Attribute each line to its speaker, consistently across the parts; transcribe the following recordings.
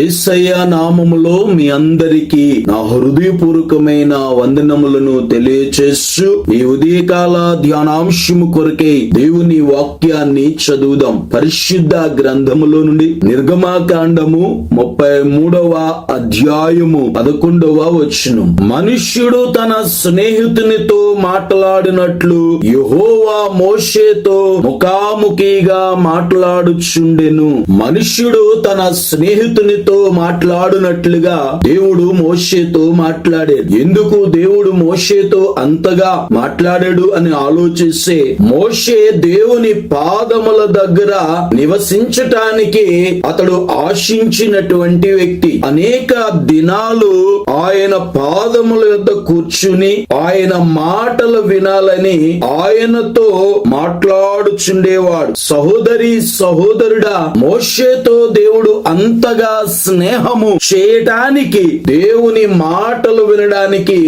Speaker 1: ఏసయ్య నామములో మీ అందరికీ నా హృదయపూర్వకమైన వందనములను తెలియచేస్తూ ఈ ఉదయకాల ధ్యానాంశము కొరకై దేవుని వాక్యాన్ని చదువుదాం. పరిశుద్ధ గ్రంథములో నుండి నిర్గమాకాండము ముప్పై మూడవ అధ్యాయము పదకొండవ వచ్చును మనుష్యుడు తన స్నేహితునితో మాట్లాడినట్లు యెహోవా మోషేతో ముఖాముఖిగా మాట్లాడుచుండెను. మనుష్యుడు తన మోషేతో మాట్లాడునట్లుగా దేవుడు మోషేతో మాట్లాడాడు. ఎందుకు దేవుడు మోషేతో అంతగా మాట్లాడాడు అని ఆలోచిస్తే మోషే దేవుని పాదముల దగ్గర నివసించటానికి అతడు ఆశించినటువంటి వ్యక్తి. అనేక దినాలు ఆయన పాదముల యొద్ద కూర్చుని ఆయన మాటలు వినాలని ఆయనతో మాట్లాడుచుండేవాడు. సహోదరి సహోదరుడా మోషేతో దేవుడు అంతగా స్నేహము చేయటానికి దేవుని మాటలు వినడానికి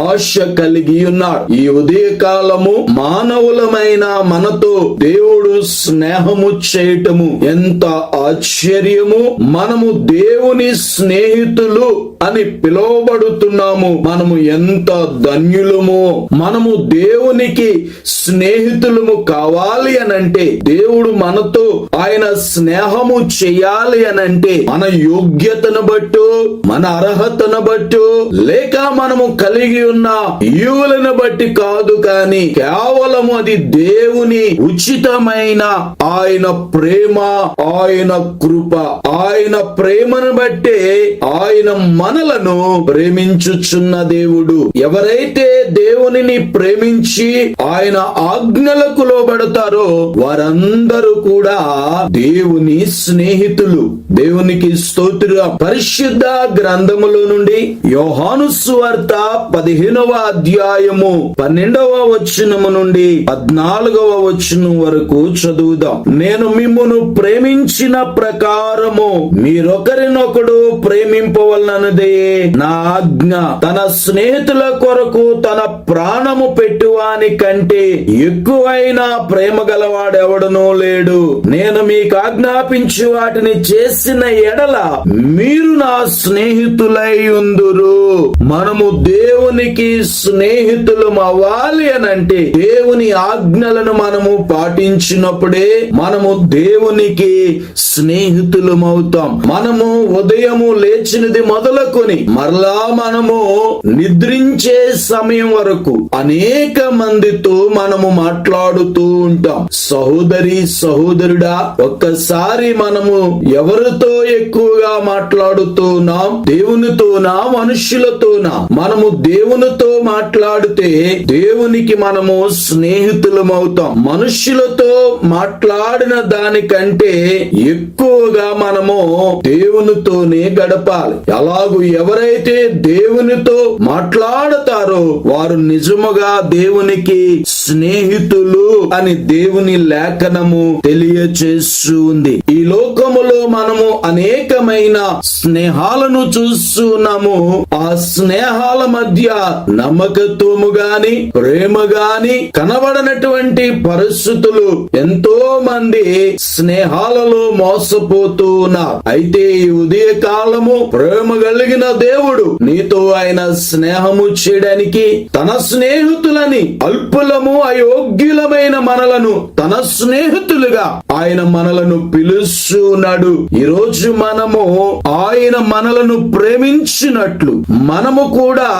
Speaker 1: ఆశ కలిగి ఉన్నాడు ఈ ఉదయకాలము మానవులమైన మనతో దేవుడు స్నేహము చేయటము ఎంత ఆశ్చర్యము! మనము దేవుని స్నేహితులు అని పిలువబడుతున్నాము. మనము ఎంత ధన్యులము! మనము దేవునికి స్నేహితులము కావాలి అనంటే దేవుడు మనతో ఆయన స్నేహము చేయాలి అనంటే మన యోగ్యతను బట్టు మన అర్హతను బట్టు లేక మనము కలిగి ఉన్న ఈవులను బట్టి కాదు కాని కేవలము అది దేవుని ఉచితమైన ఆయన ప్రేమ ఆయన కృప ఆయన ప్రేమను బట్టే ఆయన మనలను ప్రేమించుచున్న దేవుడు. ఎవరైతే దేవునిని ప్రేమించి ఆయన ఆజ్ఞలకు లోబడతారో వారందరూ కూడా దేవుని స్నేహితులు దేవునికి స్తోత్ర పరిశుద్ధ గ్రంథములో నుండి యోహాను సువార్త పదిహేనవ అధ్యాయము పన్నెండవ వచనము నుండి పద్నాలుగవ వచనం వరకు చదువుదాం. నేను మిమ్మును ప్రేమించిన ప్రకారము మీరొకరినొకడు ప్రేమింపవలనదే నా ఆజ్ఞ. తన స్నేహితుల కొరకు తన ప్రాణము పెట్టువాని కంటే ఎక్కువైన ప్రేమ గలవాడెవడనూ లేడు. నేను మీకు ఆజ్ఞాపించి వాటిని చేసిన ఎడల మీరు నా స్నేహితులై ఉందురు మనము దేవునికి స్నేహితులం అవ్వాలి అని అంటే దేవుని ఆజ్ఞలను మనము పాటించినప్పుడే మనము దేవునికి స్నేహితులం అవుతాం. మనము ఉదయము లేచినది మొదలుకొని మరలా మనము నిద్రించే సమయం వరకు అనేక మందితో మనము మాట్లాడుతూ ఉంటాం. సహోదరి సహోదరుడా ఒక్కసారి మనము ఎవరితో ఎక్కువగా మాట్లాడుతూనా దేవునితోనా మనుష్యులతోనా మనము దేవునితో మాట్లాడితే దేవునికి మనము స్నేహితులం అవుతాం మనుష్యులతో మాట్లాడిన దానికంటే ఎక్కువగా మనము దేవునితోనే గడపాలి. అలాగూ ఎవరైతే దేవునితో మాట్లాడతారో వారు నిజముగా దేవునికి స్నేహితులు అని దేవుని లేఖనము తెలియచేస్తుంది. ఈ లోకములో మనము అనేక అనేకమైన స్నేహాలను చూస్తున్నాము. ఆ స్నేహాల మధ్య నమ్మకత్వము గాని ప్రేమ గాని కనబడనటువంటి పరిస్థితులు ఎంతో మంది స్నేహాలలో మోసపోతూ ఉన్నారు. అయితే ఈ ఉదయ కాలము ప్రేమ కలిగిన దేవుడు నీతో ఆయన స్నేహము చేయడానికి తన స్నేహితులని అల్పులము అయోగ్యులమైన మనలను తన స్నేహితులుగా ఆయన మనలను పిలుస్తున్నాడు. ఈ రోజు మనము ఆయన మనలను ప్రేమించినట్లు మనము కూడా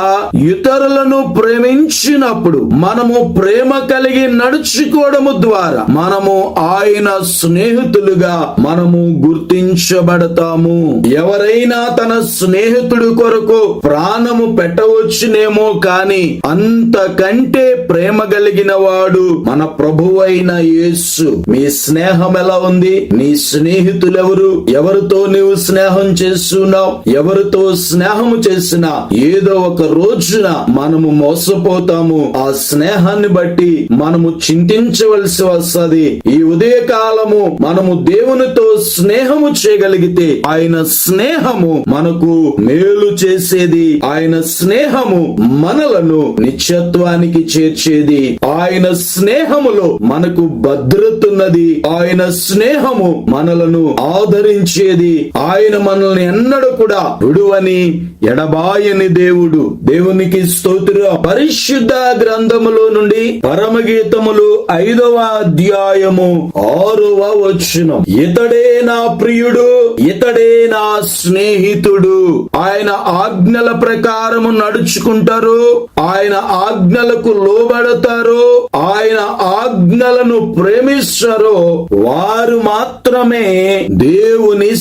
Speaker 1: ఇతరులను ప్రేమించినప్పుడు మనము ప్రేమ కలిగి నడుచుకోవడము ద్వారా మనము ఆయన స్నేహితులుగా మనము గుర్తించబడతాము. ఎవరైనా తన స్నేహితుడు కొరకు ప్రాణము పెట్టవచ్చునేమో కాని అంతకంటే ప్రేమ కలిగిన వాడు మన ప్రభువైన యేసు. మీ స్నేహం ఎలా ఉంది? నీ స్నేహితులెవరు? ఎవరితో నీవు స్నేహం చేస్తున్నాం ఎవరితో స్నేహము చేసినా ఏదో ఒక రోజున మనము మోసపోతాము. ఆ స్నేహాన్ని బట్టి మనము చింతించవలసి వస్తుంది. ఈ ఉదయ కాలము మనము దేవునితో స్నేహము చేయగలిగితే ఆయన స్నేహము మనకు మేలు చేసేది. ఆయన స్నేహము మనలను నిత్యత్వానికి చేర్చేది. ఆయన స్నేహములో మనకు భద్రతున్నది ఆయన ఆయన స్నేహము మనలను ఆదరించేది. ఆయన మనల్ని ఎన్నడూ కూడా విడువని ఎడబాయని దేవుడు దేవునికి స్తోత్ర. పరిశుద్ధ గ్రంథములో నుండి పరమగీతములు ఐదవ అధ్యాయము ఆరవ వచ్చిన ఇతడే నా ప్రియుడు ఇతడే నా స్నేహితుడు. ఆయన ఆజ్ఞల ప్రకారము నడుచుకుంటారు ఆయన ఆజ్ఞలకు లోబడతారు ఆయన ఆజ్ఞలను ప్రేమిస్తారు. వారు మాత్రమే దేవుని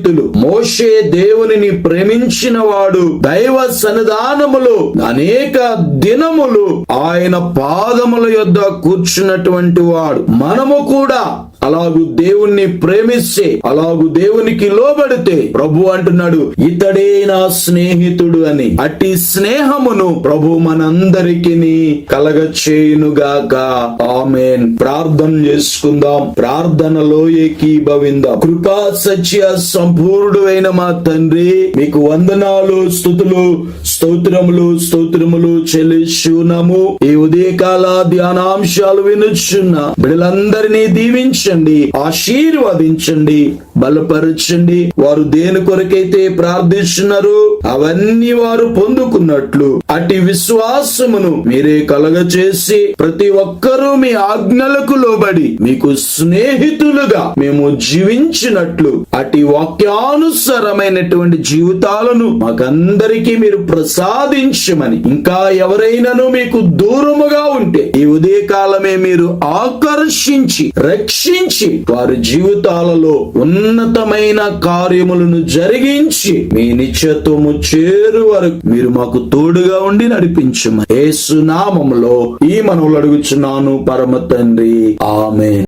Speaker 1: స్నేహితులు మోషే దేవునిని ప్రేమించిన వాడు దైవ సన్నిధానములు అనేక దినములు ఆయన పాదముల యొద్ద కూర్చున్నటువంటి వాడు. మనము కూడా అలాగు దేవుణ్ణి ప్రేమిస్తే అలాగు దేవునికి లోబడితే ప్రభు అంటున్నాడు ఇతడే నా స్నేహితుడు అని. అట్టి స్నేహమును ప్రభు మనందరికి కలగ చేయునుగాక ఆమెన్. ప్రార్థన చేసుకుందాం. ప్రార్థనలో ఏకీభవిందాం. కృపా సత్య సంపూర్ణుడు అయిన మా తండ్రి మీకు వందనాలు స్థుతులు స్తోత్రములు స్తోత్రములు చెల్లిస్తున్నాము. ఈ ఉదయకాల ధ్యానాంశాలు వినుచున్న బిడ్డలందరినీ దీవించండి ఆశీర్వదించండి. బలపరచండి. వారు దేని కొరకైతే ప్రార్థిస్తున్నారు అవన్నీ వారు పొందుకున్నట్లు అటు విశ్వాసమును మీరే కలగచేసి ప్రతి ఒక్కరూ మీ ఆజ్ఞలకు లోబడి మీకు స్నేహితులుగా మేము జీవించినట్లు అటు వాక్యానుసారమైనటువంటి జీవితాలను మాకందరికీ మీరు ప్రసాదించమని. ఇంకా ఎవరైనాను మీకు దూరముగా ఉంటే ఈ ఉదయకాలమే మీరు ఆకర్షించి రక్షించి వారి జీవితాలలో ఉన్నతమైన కార్యములను జరిగించి మీ నిత్యత్వము చేరు వరకు మీరు మాకు తోడుగా ఉండి నడిపించమని. యేసు నామములో ఈ మనవులు అడుగుచున్నాను పరమ తండ్రి. ఆమె